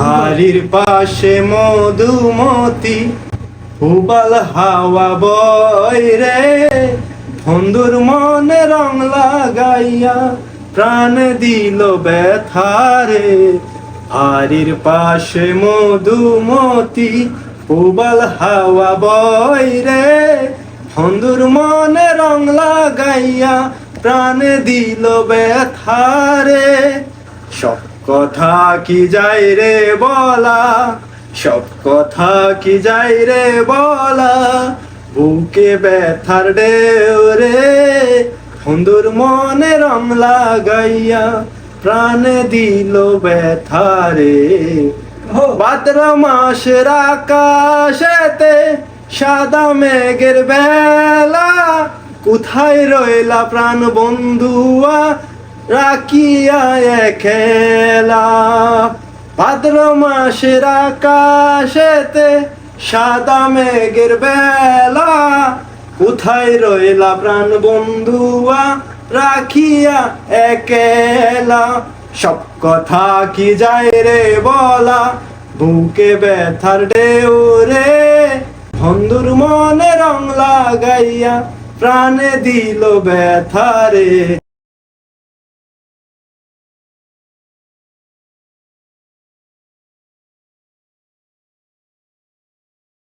হারির পাশে মধুমতি হুবাল হাওয়া বয় রে। বন্ধুর মনে রং লাগাইয়া প্রাণ দিল ব্যথারে হারির পাশে মধুমতি হুবাল হাওয়া বয় রে। বন্ধুর মনে রং লাগাইয়া প্রাণ দিল ব্যথারে সব কথা কি যাই রে বলা? সব কথা কি যাই রে বলা? বুকে ব্যথার ঢেউ রে, বন্ধুর মনে রং লাগাইয়া প্রাণ দিল ব্যথারে ভাদ্র মাসের আকাশেতে সাদা মেঘের বেলা কোথায় রইলা প্রাণ বন্ধুয়া? রাখিয়া খেলা। ভাদ্র মাসের আকাশেতে সাদা মেঘের বেলা, কোথায় রইলা প্রাণ বন্ধুয়া, রাখিয়া একেলা সব কথা কি যায় রে বলা, বুকে ব্যথার ঢেউ রে। বন্ধুর মনে রং লাগাইয়া প্রাণে দিল ব্যথারে